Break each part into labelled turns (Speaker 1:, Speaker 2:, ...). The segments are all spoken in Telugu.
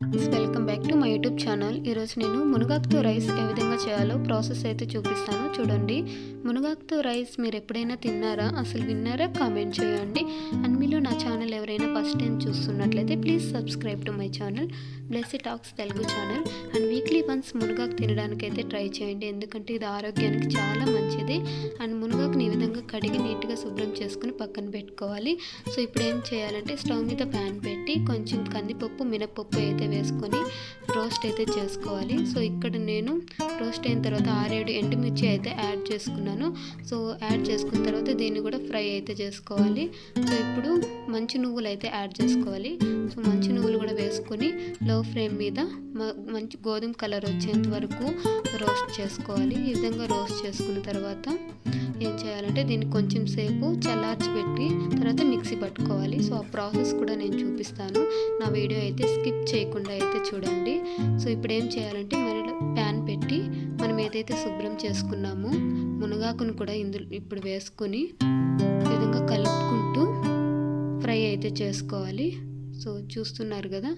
Speaker 1: Welcome back to my YouTube channel. ఈరోజు నేను మునగాకుతో రైస్ ఏ విధంగా చేయాలో ప్రాసెస్ అయితే చూపిస్తాను. చూడండి మునగాకుతో రైస్ మీరు ఎప్పుడైనా తిన్నారా? అసలు విన్నారా? కామెంట్ చేయండి. అండ్ మీలో నా ఛానల్ ఎవరైనా ఫస్ట్ టైం చూస్తున్నట్లయితే please subscribe to my channel Blessy talks Telugu channel. And weekly once మునగాకు తినడానికి అయితే ట్రై చేయండి. ఎందుకంటే ఇది ఆరోగ్యానికి చాలా మంచిది. అండ్ మునగాకుని కడిగి నీట్గా శుభ్రం చేసుకుని పక్కన పెట్టుకోవాలి. సో ఇప్పుడు ఏం చేయాలంటే స్టవ్ మీద ప్యాన్ పెట్టి కొంచెం కందిపప్పు మినపప్పు అయితే వేసుకొని రోస్ట్ అయితే చేసుకోవాలి. సో ఇక్కడ నేను రోస్ట్ అయిన తర్వాత ఆరేడు ఎండుమిర్చి అయితే యాడ్ చేసుకున్నాను. సో యాడ్ చేసుకున్న తర్వాత దీన్ని కూడా ఫ్రై అయితే చేసుకోవాలి. సో ఇప్పుడు మంచి నువ్వులు అయితే యాడ్ చేసుకోవాలి. సో మంచి నువ్వులు కూడా వేసుకొని లో ఫ్లేమ్ మీద మంచి గోధుమ కలర్ వచ్చేంత వరకు రోస్ట్ చేసుకోవాలి. ఈ విధంగా రోస్ట్ చేసుకున్న తర్వాత ఏం చేయాలంటే దీన్ని కొంచెం సేపు చల్లార్చి పెట్టి తర్వాత మిక్సీ పట్టుకోవాలి. సో ఆ ప్రాసెస్ కూడా నేను చూపిస్తాను. నా వీడియో అయితే స్కిప్ చేయకుండా అయితే చూడండి. సో ఇప్పుడు ఏం చేయాలంటే మరి ప్యాన్ పెట్టి మనం ఏదైతే శుభ్రం చేసుకున్నామో మునగాకును కూడా ఇందులో ఇప్పుడు వేసుకొని ఈ విధంగా కలుపుకుంటూ ఫ్రై అయితే చేసుకోవాలి. సో చూస్తున్నారు కదా?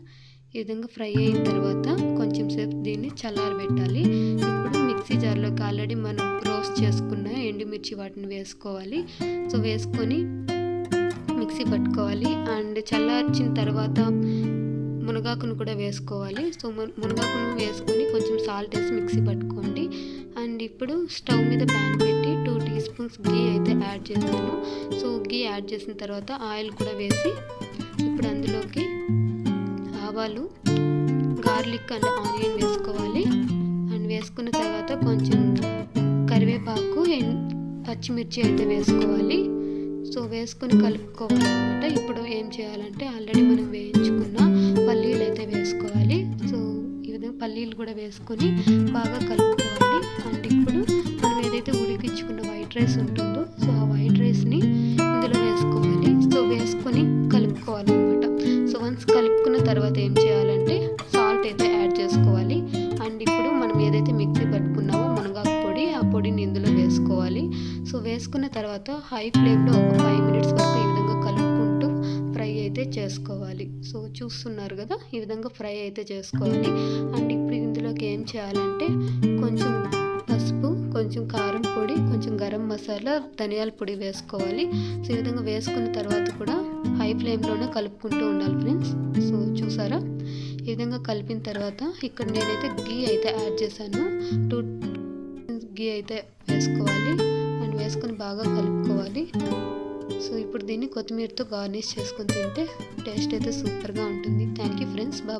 Speaker 1: ఈ విధంగా ఫ్రై అయిన తర్వాత కొంచెం సేపు దీన్ని చల్లారబెట్టాలి. ఇప్పుడు మిక్సీ జార్లోకి ఆల్రెడీ మనం రోస్ట్ చేసుకున్న ఎండుమిర్చి వాటిని వేసుకోవాలి. సో వేసుకొని మిక్సీ పట్టుకోవాలి. అండ్ చల్లార్చిన తర్వాత మునగాకును కూడా వేసుకోవాలి. సో మున- మునగాకును వేసుకొని కొంచెం సాల్ట్ వేసి మిక్సీ పట్టుకోండి. అండ్ ఇప్పుడు స్టవ్ మీద ప్యాన్ పెట్టి టూ టీ స్పూన్స్ గీ అయితే యాడ్ చేస్తాను. సో గీ యాడ్ చేసిన తర్వాత ఆయిల్ కూడా వేసి ఇప్పుడు అందులోకి ఆవాలు గార్లిక్ అండ్ ఆనియన్ వేసుకోవాలి. అండ్ వేసుకున్న తర్వాత కొంచెం కరివేపాకు అండ్ పచ్చిమిర్చి అయితే వేసుకోవాలి. సో వేసుకొని కలుపుకోవాలి అనమాట ఇప్పుడు ఏం చేయాలంటే ఆల్రెడీ మనం వేయించుకున్న పల్లీలు అయితే వేసుకోవాలి. సో ఈ విధంగా పల్లీలు కూడా వేసుకొని బాగా కలుపుకోవాలి అనేది వేసుకోవాలి. సో వేసుకున్న తర్వాత హై ఫ్లేమ్లో ఒక ఫైవ్ మినిట్స్ వరకు ఈ విధంగా కలుపుకుంటూ ఫ్రై అయితే చేసుకోవాలి. సో చూస్తున్నారు కదా ఈ విధంగా ఫ్రై అయితే చేసుకోవాలి. అండ్ ఇప్పుడు ఇందులోకి ఏం చేయాలంటే కొంచెం పసుపు కొంచెం కారం పొడి కొంచెం గరం మసాలా ధనియాల పొడి వేసుకోవాలి. సో ఈ విధంగా వేసుకున్న తర్వాత కూడా హై ఫ్లేమ్లోనే కలుపుకుంటూ ఉండాలి ఫ్రెండ్స్. సో చూసారా? ఈ విధంగా కలిపిన తర్వాత ఇక్కడ నేనైతే గీ అయితే యాడ్ చేశాను. టూ గీ అయితే వేసుకోవాలి అండ్ వేసుకొని బాగా కలుపుకోవాలి. సో ఇప్పుడు దీన్ని కొత్తిమీరతో గార్నిష్ చేసుకొని తింటే టేస్ట్ అయితే సూపర్గా ఉంటుంది. Thank you friends Baba